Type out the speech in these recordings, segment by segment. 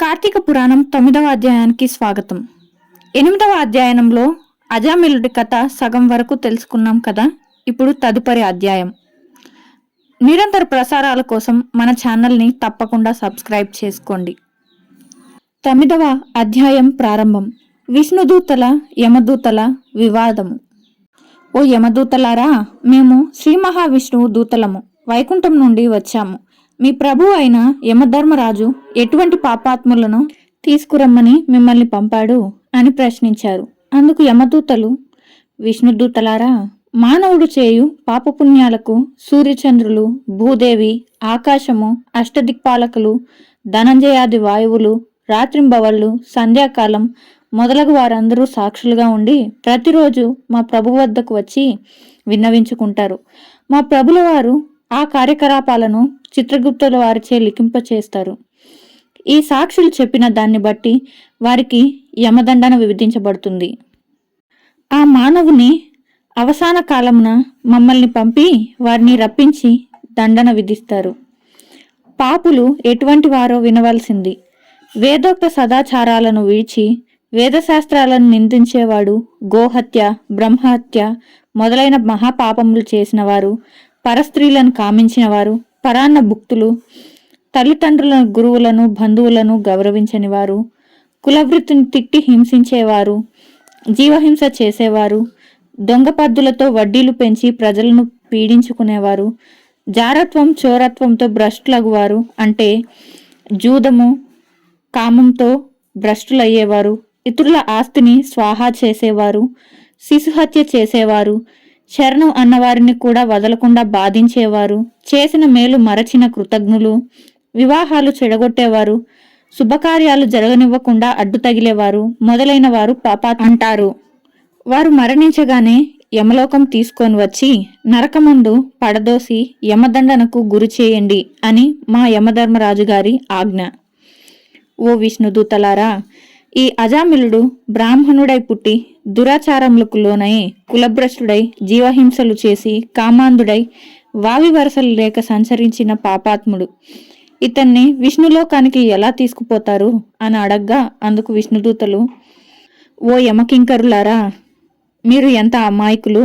కార్తీక పురాణం తొమ్మిదవ అధ్యాయానికి స్వాగతం. ఎనిమిదవ అధ్యాయంలో అజామిలుడి కథ సగం వరకు తెలుసుకున్నాం కదా? ఇప్పుడు తదుపరి అధ్యాయం. నిరంతర ప్రసారాల కోసం మన ఛానల్ని తప్పకుండా సబ్స్క్రైబ్ చేసుకోండి. తొమ్మిదవ అధ్యాయం ప్రారంభం. విష్ణుదూతల యమదూతల వివాదము. ఓ యమదూతలారా మేము శ్రీ మహావిష్ణువు దూతలము. వైకుంఠం నుండి వచ్చాము. మీ ప్రభు అయిన యమధర్మరాజు ఎటువంటి పాపాత్ములను తీసుకురమ్మని మిమ్మల్ని పంపాడు? అని ప్రశ్నించారు. అందుకు యమదూతలు విష్ణుదూతలారా మానవుడు చేయు పాపపుణ్యాలకు సూర్యచంద్రులు భూదేవి ఆకాశము అష్టదిక్పాలకులు ధనంజయాది వాయువులు రాత్రింబవళ్ళు సంధ్యాకాలం మొదలగు వారందరూ సాక్షులుగా ఉండి ప్రతిరోజు మా ప్రభు వద్దకు వచ్చి విన్నవించుకుంటారు. మా ప్రభుల వారు ఆ కార్యకలాపాలను చిత్రగుప్తుల వారిచే లిఖింప చేస్తారు ఈ సాక్షులు చెప్పిన దాన్ని బట్టి వారికి యమదండన విధించబడుతుంది. ఆ మానవుని అవసాన కాలమున మమ్మల్ని పంపి వారిని రప్పించి దండన విధిస్తారు. పాపులు ఎటువంటి వారో వినవలసింది. వేదోక్త సదాచారాలను విడిచి వేదశాస్త్రాలను నిందించేవాడు గోహత్య బ్రహ్మహత్య మొదలైన మహాపాపములు చేసిన వారు పరస్త్రీలను కామించిన వారు పరాన్న భుక్తులు తల్లిదండ్రులను గురువులను బంధువులను గౌరవించని వారు కులవృత్తిని తిట్టి హింసించేవారు జీవహింస చేసేవారు దొంగ పద్దులతో వడ్డీలు పెంచి ప్రజలను పీడించుకునేవారు జారత్వం చోరత్వంతో భ్రష్టులగువారు అంటే జూదము కామంతో భ్రష్టులయ్యేవారు ఇతరుల ఆస్తిని స్వాహా చేసేవారు శిశుహత్య చేసేవారు శరణం అన్నవారిని కూడా వదలకుండా బాధించేవారు చేసిన మేలు మరచిన కృతజ్ఞులు వివాహాలు చెడగొట్టేవారు శుభకార్యాలు జరగనివ్వకుండా అడ్డు తగిలేవారు మొదలైన వారు పాపా అంటారు. వారు మరణించగానే యమలోకం తీసుకొని వచ్చి నరకమందు పడదోసి యమదండనకు గురి చేయండి అని మా యమధర్మరాజు గారి ఆజ్ఞ. ఓ విష్ణుదూతలారా ఈ అజామిలుడు బ్రాహ్మణుడై పుట్టి దురాచారములకు లోనై కులభ్రష్టుడై జీవహింసలు చేసి కామాంధుడై వావి వరసలు లేక సంచరించిన పాపాత్ముడు. ఇతన్ని విష్ణులోకానికి ఎలా తీసుకుపోతారు అని అడగ్గా అందుకు విష్ణుదూతలు ఓ యమకింకరులారా మీరు ఎంత అమాయకులు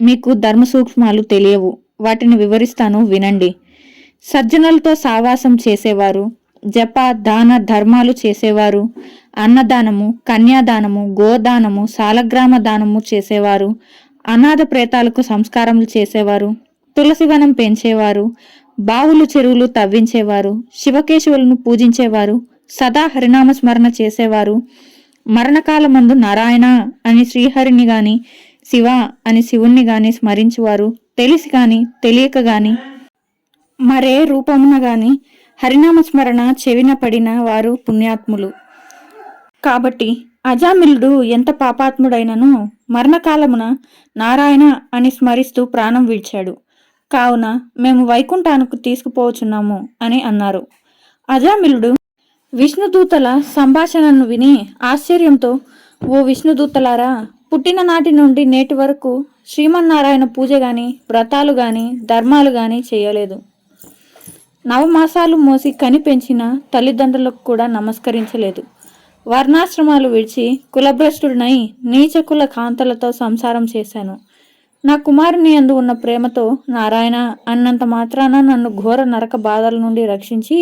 మీకు ధర్మ సూక్ష్మాలు తెలియవు వాటిని వివరిస్తాను వినండి. సజ్జనులతో సావాసం చేసేవారు జప దాన ధర్మాలు చేసేవారు అన్నదానము కన్యాదానము గోదానము సాలగ్రామ దానము చేసేవారు. అనాథ ప్రేతాలకు సంస్కారములు చేసేవారు. తులసివనం పెంచేవారు. బావులు చెరువులు తవ్వించేవారు. శివకేశవులను పూజించేవారు. సదా హరినామ స్మరణ చేసేవారు. మరణకాలమందు నారాయణ అని శ్రీహరిని గాని శివ అని శివుణ్ణి గాని స్మరించువారు. తెలిసి గాని తెలియక గాని మరే రూపమున గాని హరినామ స్మరణ చెవిన పడిన వారు పుణ్యాత్ములు. కాబట్టి అజామిలుడు ఎంత పాపాత్ముడైనను మరణకాలమున నారాయణ అని స్మరిస్తూ ప్రాణం విడిచాడు. కావున మేము వైకుంఠానికి తీసుకుపోవచ్చున్నాము అని అన్నారు. అజామిలుడు విష్ణుదూతల సంభాషణను విని ఆశ్చర్యంతో ఓ విష్ణుదూతలారా పుట్టిన నాటి నుండి నేటి వరకు శ్రీమన్నారాయణ పూజ గాని వ్రతాలు గాని ధర్మాలు గాని చేయలేదు. నవమాసాలు మోసి కని పెంచిన తల్లిదండ్రులకు కూడా నమస్కరించలేదు. వర్ణాశ్రమాలు విడిచి కులభ్రష్టుడినై నీచ కుల కాంతలతో సంసారం చేశాను. నా కుమారుని అందు ఉన్న ప్రేమతో నారాయణ అన్నంత మాత్రాన నన్ను ఘోర నరక బాధల నుండి రక్షించి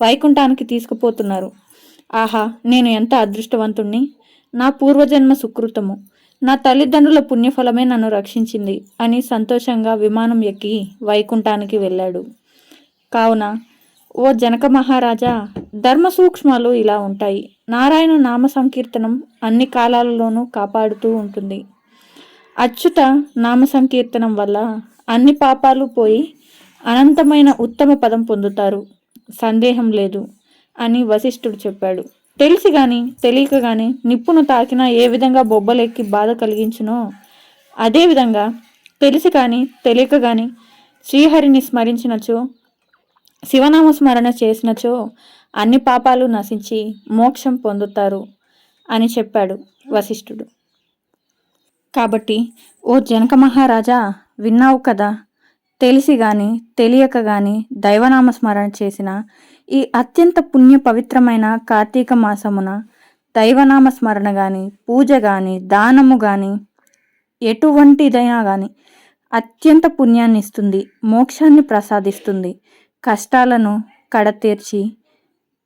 వైకుంఠానికి తీసుకుపోతున్నారు. ఆహా నేను ఎంత అదృష్టవంతుణ్ణి! నా పూర్వజన్మ సుకృతము. నా తల్లిదండ్రుల పుణ్యఫలమే నన్ను రక్షించింది అని సంతోషంగా విమానం ఎక్కి వైకుంఠానికి వెళ్ళాడు. కావున ఓ జనక మహారాజా ధర్మ సూక్ష్మాలు ఇలా ఉంటాయి. నారాయణ నామ సంకీర్తనం అన్ని కాలాలలోనూ కాపాడుతూ ఉంటుంది. అచ్యుత నామ సంకీర్తనం వల్ల అన్ని పాపాలు పోయి అనంతమైన ఉత్తమ పదం పొందుతారు. సందేహం లేదు అని వశిష్ఠుడు చెప్పాడు. తెలిసి గాని తెలియక గాని నిప్పును తాకినా ఏ విధంగా బొబ్బలెక్కి బాధ కలిగించునో అదేవిధంగా తెలిసి కానీ తెలియక గాని శ్రీహరిని స్మరించినచో శివనామ స్మరణ చేసినచో అన్ని పాపాలు నశించి మోక్షం పొందుతారు అని చెప్పాడు వశిష్ఠుడు. కాబట్టి ఓ జనక మహారాజా విన్నావు కదా? తెలిసి గాని తెలియక గాని దైవనామ స్మరణ చేసిన ఈ అత్యంత పుణ్య పవిత్రమైన కార్తీక మాసమున దైవనామ స్మరణ గాని పూజ గాని దానము గాని ఎటువంటిదైనా గాని అత్యంత పుణ్యాన్ని ఇస్తుంది మోక్షాన్ని ప్రసాదిస్తుంది కష్టాలను కడతీర్చి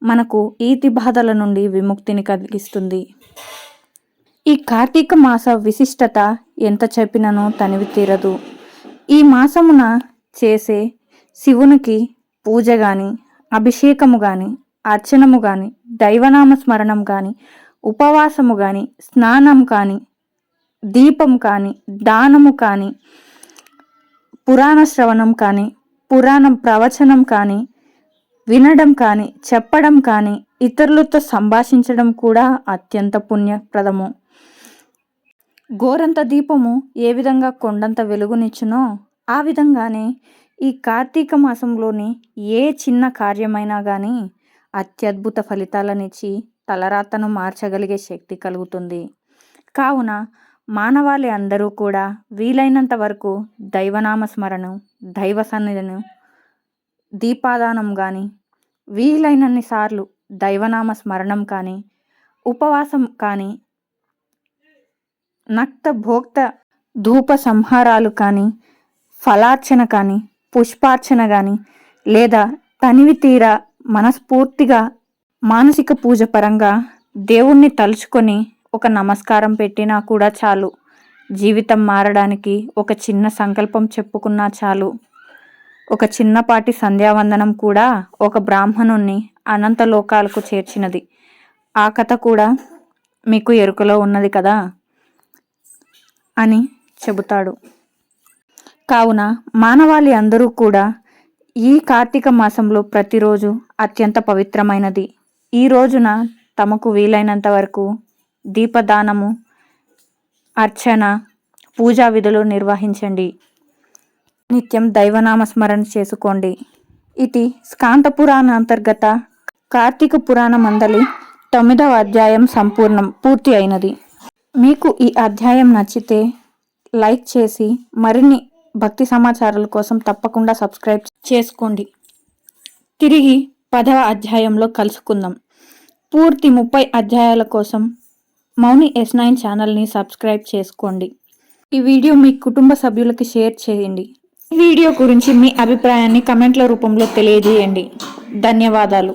మనకు ఈతి బాధల నుండి విముక్తిని కలిగిస్తుంది. ఈ కార్తీక మాస విశిష్టత ఎంత చెప్పిననో తనివి తీరదు. ఈ మాసమున చేసే శివునికి పూజ గాని అభిషేకము గాని అర్చనము గాని దైవనామ స్మరణం గాని ఉపవాసము గాని స్నానం కానీ దీపం కానీ దానము కానీ పురాణ శ్రవణం కానీ పురాణం ప్రవచనం కానీ వినడం కానీ చెప్పడం కానీ ఇతరులతో సంభాషించడం కూడా అత్యంత పుణ్యప్రదము. గోరంత దీపము ఏ విధంగా కొండంత వెలుగునిచ్చునో ఆ విధంగానే ఈ కార్తీక మాసంలోని ఏ చిన్న కార్యమైనా కానీ అత్యద్భుత ఫలితాలనిచ్చి తలరాతను మార్చగలిగే శక్తి కలుగుతుంది. కావున మానవాళి అందరూ కూడా వీలైనంత వరకు దైవనామ స్మరణం దైవ సన్నిధిను దీపాదానం కానీ వీలైనన్ని సార్లు దైవనామ స్మరణం కానీ ఉపవాసం కానీ నక్త భోక్త ధూప సంహారాలు కానీ ఫలార్చన కానీ పుష్పార్చన కానీ లేదా తనివి తీర మనస్ఫూర్తిగా మానసిక పూజ పరంగా దేవుణ్ణి తలుచుకొని ఒక నమస్కారం పెట్టినా కూడా చాలు. జీవితం మారడానికి ఒక చిన్న సంకల్పం చెప్పుకున్నా చాలు. ఒక చిన్నపాటి సంధ్యావందనం కూడా ఒక బ్రాహ్మణుణ్ణి అనంత లోకాలకు చేర్చినది. ఆ కథ కూడా మీకు ఎరుకలో ఉన్నది కదా? అని చెబుతాడు. కావున మానవాళి అందరూ కూడా ఈ కార్తీక మాసంలో ప్రతిరోజు అత్యంత పవిత్రమైనది. ఈ రోజున తమకు వీలైనంత వరకు దీపదానము అర్చన పూజా విధులు నిర్వహించండి. నిత్యం దైవనామ స్మరణ చేసుకోండి. ఇది స్కాంత పురాణ అంతర్గత కార్తీక పురాణ మండలి తొమ్మిదవ అధ్యాయం సంపూర్ణం పూర్తి అయినది. మీకు ఈ అధ్యాయం నచ్చితే లైక్ చేసి మరిన్ని భక్తి సమాచారాల కోసం తప్పకుండా సబ్స్క్రైబ్ చేసుకోండి. తిరిగి పదవ అధ్యాయంలో కలుసుకుందాం. పూర్తి ముప్పై అధ్యాయాల కోసం మౌని ఎస్ నైన్ ఛానల్ని సబ్స్క్రైబ్ చేసుకోండి. ఈ వీడియో మీ కుటుంబ సభ్యులకి షేర్ చేయండి. ఈ వీడియో గురించి మీ అభిప్రాయాన్ని కమెంట్ల రూపంలో తెలియజేయండి. ధన్యవాదాలు.